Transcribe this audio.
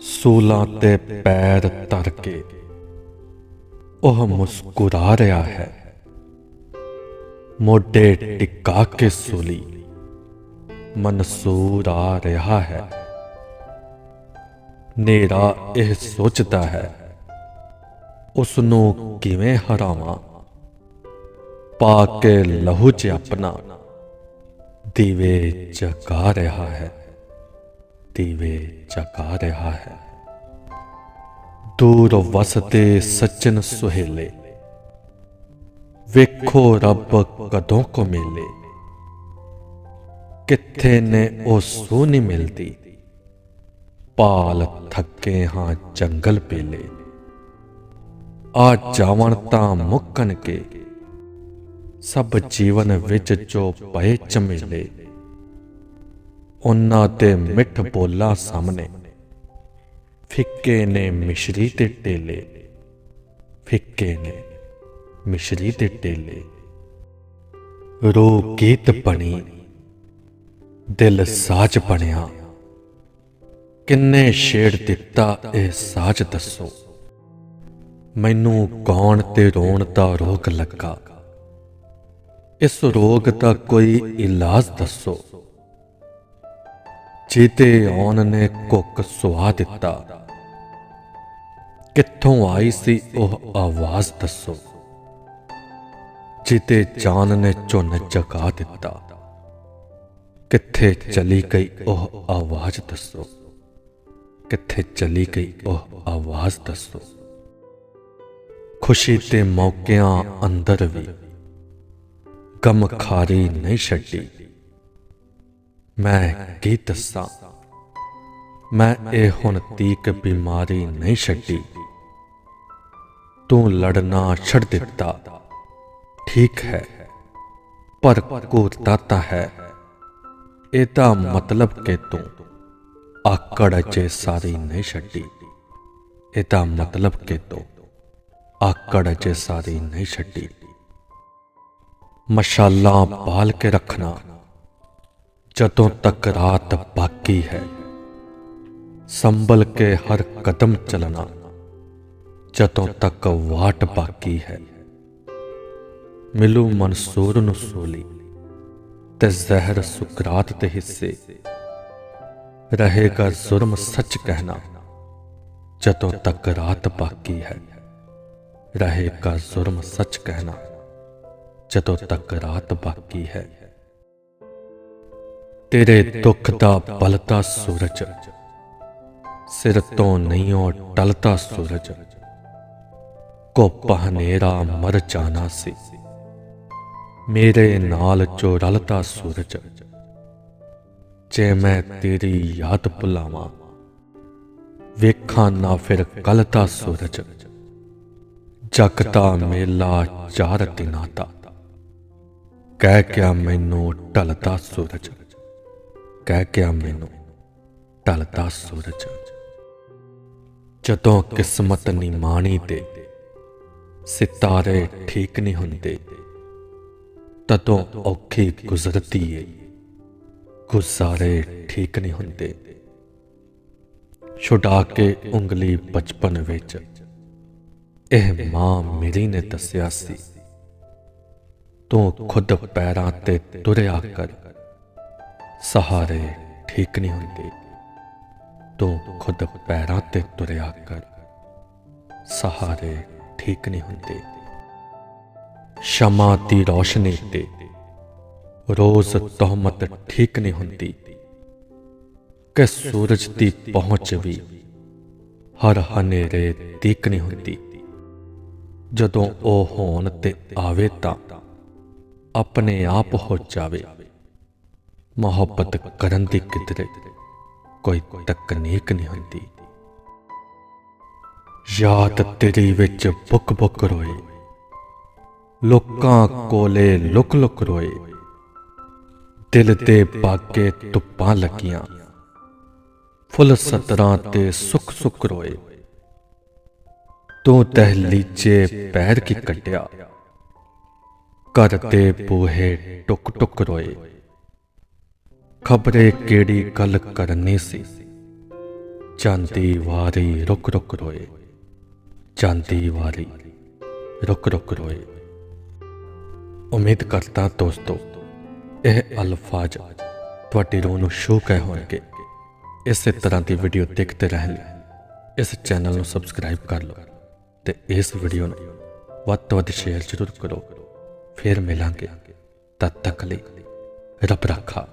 ਸੂਲਾਂ ਤੇ ਪੈਰ ਧਰ ਕੇ ਉਹ ਮੁਸਕਰਾ ਰਿਹਾ ਹੈ। ਮੋਢੇ ਟਿਕਾ ਕੇ ਸੂਲੀ। ਮਨਸੂਰ ਆ ਰਿਹਾ ਹੈ। ਨੇਰਾ ਇਹ ਸੋਚਦਾ ਹੈ ਉਸ ਨੂੰ ਕਿਵੇਂ ਹਰਾਵਾਂ? ਪਾ ਕੇ ਲਹੂ ਚ ਆਪਣਾ ਦੀਵੇ ਜਗਾ ਰਿਹਾ ਹੈ। ਦੀਵੇ ਜਗਾ ਰਿਹਾ ਹੈ। ਦੂਰ ਵਸਦੇ ਸੱਜਣ ਸੁਹੇਲੇ, ਵੇਖੋ ਰੱਬ ਕਦੋਂ ਕੋ ਮਿਲੇ। ਕਿੱਥੇ ਨੇ ਉਹ ਸੋਹਣੀ ਮਿਲਦੀ? ਪਾਲ ਥੱਕੇ ਹਾਂ ਜੰਗਲ ਪੇਲੇ। ਆ ਜਾਵਣ ਤਾਂ ਮੁੱਕਣ ਕੇ ਸਭ ਜੀਵਨ ਵਿੱਚ ਜੋ ਪਏ ਚਮੇਲੇ ਉਹਨਾਂ ਤੇ ਮਿੱਠ ਬੋਲਾ ਸਾਹਮਣੇ। ਫਿੱਕੇ ਨੇ ਮਿਸ਼ਰੀ ਤੇ ਟੇਲੇ। ਫਿੱਕੇ ਨੇ ਮਿਸ਼ਰੀ ਤੇ ਟੇਲੇ। ਰੋ ਗੀਤ ਬਣੀ। ਦਿਲ ਸਾਜ ਬਣਿਆ। ਕਿੰਨੇ ਛੇੜ ਦਿੱਤਾ ਇਹ ਸਾਜ ਦੱਸੋ। ਮੈਨੂੰ ਗਾਉਣ ਤੇ ਰੋਣ ਦਾ ਰੋਗ ਲੱਗਾ। ਇਸ ਰੋਗ ਦਾ ਕੋਈ ਇਲਾਜ ਦੱਸੋ। ਜੀਤੇ ਆਉਣ ਨੇ ਕੁੱਕ ਸੁਆ ਦਿੱਤਾ। ਕਿੱਥੋਂ ਆਈ ਸੀ ਉਹ ਆਵਾਜ਼ ਦੱਸੋ? ਜੀਤੇ ਜਾਨ ਨੇ ਝੁੰਨ ਜਗਾ ਦਿੱਤਾ। ਕਿੱਥੇ ਚਲੀ ਗਈ ਉਹ ਆਵਾਜ਼ ਦੱਸੋ? ਕਿੱਥੇ ਚਲੀ ਗਈ ਉਹ ਆਵਾਜ਼ ਦੱਸੋ? ਖੁਸ਼ੀ ਤੇ ਮੌਕਿਆਂ ਅੰਦਰ ਵੀ। ਗਮ ਖਾਰੀ ਨਹੀਂ ਛੱਡੀ। ਮੈਂ ਕੀ ਦੱਸਾਂ? ਮੈਂ ਇਹ ਹੁਣ ਤੀਕ ਬਿਮਾਰੀ ਨਹੀਂ ਛੱਡੀ। ਤੂੰ ਲੜਨਾ ਛੱਡ ਦਿੱਤਾ। ਠੀਕ ਹੈ, ਪਰ ਕੋਤਾ ਤਾਂ ਹੈ। ਇਹਦਾ ਮਤਲਬ ਕਿ ਤੂੰ ਆਕੜ ਚ ਸਾਰੀ ਨਹੀਂ ਛੱਡੀ। ਇਹਦਾ ਮਤਲਬ ਕਿ ਤੂੰ ਆਕੜ ਚ ਸਾਰੀ ਨਹੀਂ ਛੱਡੀ। ਮਸ਼ਾਲਾਂ ਬਾਲ ਕੇ ਰੱਖਣਾ। ਜਦੋਂ ਤੱਕ ਰਾਤ ਬਾਕੀ ਹੈ, ਸੰਭਲ ਕੇ ਹਰ ਕਦਮ ਚੱਲਣਾ, ਜਦੋਂ ਤੱਕ ਵਾਟ ਬਾਕੀ ਹੈ। ਮਿਲੂ ਮਨਸੂਰ ਨੂੰ ਸੋਲੀ ਤੇ ਜ਼ਹਿਰ ਸੁਕਰਾਤ ਦੇ ਹਿੱਸੇ। ਰਹੇਗਾ ਜ਼ੁਰਮ ਸੱਚ ਕਹਿਣਾ, ਜਦੋਂ ਤੱਕ ਰਾਤ ਬਾਕੀ ਹੈ, ਰਹੇਗਾ ਜ਼ੁਰਮ ਸੱਚ ਕਹਿਣਾ, ਜਦੋਂ ਤੱਕ ਰਾਤ ਬਾਕੀ ਹੈ। ਤੇਰੇ ਦੁੱਖ ਦਾ ਬਲਤਾ ਸੂਰਜ। ਸਿਰ ਤੋਂ ਨਹੀਂ ਉਹ ਟਲਤਾ ਸੂਰਜ। ਕੋ ਹਨੇਰਾ ਮਰ ਜਾਣਾ ਸੀ। ਮੇਰੇ ਨਾਲ ਜੋ ਰਲਤਾ ਸੂਰਜ। ਜੇ ਮੈਂ ਤੇਰੀ ਯਾਦ ਭੁਲਾਵਾਂ, ਵੇਖਾਂ ਨਾ ਫਿਰ ਕਲਤਾ ਸੂਰਜ। ਜਗ ਮੇਲਾ ਚਾਰ ਦਿਨਾਂ ਦਾ। ਕਹਿ ਕਿਆ ਮੈਨੂੰ ਢਲਦਾ ਸੂਰਜ। ਕਹਿ ਗਿਆ ਮੈਨੂੰ ਢਲਦਾ ਸੂਰਜ। ਜਦੋਂ ਕਿਸਮਤ ਨਹੀਂ ਮਾਣੀ ਤੇ ਸਿਤਾਰੇ ਠੀਕ ਨਹੀਂ ਹੁੰਦੇ, ਤਦੋਂ ਔਖੀ ਗੁਜ਼ਰਦੀ ਏ, ਗੁਜ਼ਾਰੇ ਠੀਕ ਨਹੀਂ ਹੁੰਦੇ। ਛੁਡਾ ਕੇ ਉਂਗਲੀ ਬਚਪਨ ਵਿੱਚ, ਇਹ ਮਾਂ ਮੇਰੀ ਨੇ ਦੱਸਿਆ ਸੀ, ਤੂੰ ਖੁਦ ਪੈਰਾਂ ਤੇ ਤੁਰਿਆ ਕਰ ਸਹਾਰੇ ਠੀਕ ਨਹੀਂ ਹੁੰਦੇ। ਤੂੰ ਖੁਦ ਪੈਰਾਂ ਤੇ ਤੁਰਿਆ ਕਰ। ਸਹਾਰੇ ਠੀਕ ਨਹੀਂ ਹੁੰਦੇ। ਸ਼ਮਾ ਦੀ ਰੋਸ਼ਨੀ ਤੇ ਰੋਜ਼ ਤਹਮਤ ਠੀਕ ਨਹੀਂ ਹੁੰਦੀ। ਕਿ ਸੂਰਜ ਦੀ ਪਹੁੰਚ ਵੀ ਹਰ ਹਨੇਰੇ ਤੀਕ ਨਹੀਂ ਹੁੰਦੀ। ਜਦੋਂ ਉਹ ਹੋਣ ਤੇ ਆਵੇ ਤਾਂ ਆਪਣੇ ਆਪ ਹੋ ਜਾਵੇ। ਮੁਹੱਬਤ ਕਰਨ ਦੀ ਕਿਧਰੇ ਕੋਈ ਤਕਨੀਕ ਨਹੀਂ ਹੁੰਦੀ। ਯਾਦ ਤੇਰੀ ਵਿੱਚ ਬੁੱਕ ਬੁੱਕ ਰੋਏ, ਲੋਕਾਂ ਕੋਲੇ ਲੁਕ ਲੁਕ ਰੋਏ। ਦਿਲ ਤੇ ਬਾਗੇ ਧੁੱਪਾਂ ਲੱਗੀਆਂ, ਫੁੱਲ ਸਤਰਾਂ ਤੇ ਸੁੱਕ ਸੁੱਕ ਰੋਏ। ਤੂੰ ਦਹਲੀਚੇ ਪੈਰ ਕੀ ਕੱਟਿਆ ਘਰ ਦੇ ਬੂਹੇ ਟੁਕ ਟੁਕ ਰੋਏ। ਖਬਰੇ ਕਿਹੜੀ ਗੱਲ ਕਰਨੀ ਸੀ? ਜਾਂਦੀ ਵਾਰੀ ਰੁਕ ਰੁਕ ਰੋਏ। ਜਾਂਦੀ ਵਾਰੀ ਰੁਕ ਰੁਕ ਰੋਏ। ਉਮੀਦ ਕਰਦਾ ਦੋਸਤੋ, ਇਹ ਅਲਫਾਜ਼ ਤੁਹਾਡੀ ਰੋਹ ਨੂੰ ਛੂਹ ਕਹਿ ਹੋਣਗੇ। ਇਸੇ ਤਰ੍ਹਾਂ ਦੀ ਵੀਡੀਓ ਦੇਖਦੇ ਰਹਿਣ ਲਈ ਇਸ ਚੈਨਲ ਨੂੰ ਸਬਸਕ੍ਰਾਈਬ ਕਰ ਲਓ ਤੇ ਇਸ ਵੀਡੀਓ ਨੂੰ ਵੱਧ ਤੋਂ ਵੱਧ ਸ਼ੇਅਰ ਜ਼ਰੂਰ ਕਰੋ। ਫਿਰ ਮਿਲਾਂਗੇ। ਤਦ ਤੱਕ ਲਈ ਰੱਬ ਰੱਖਾ।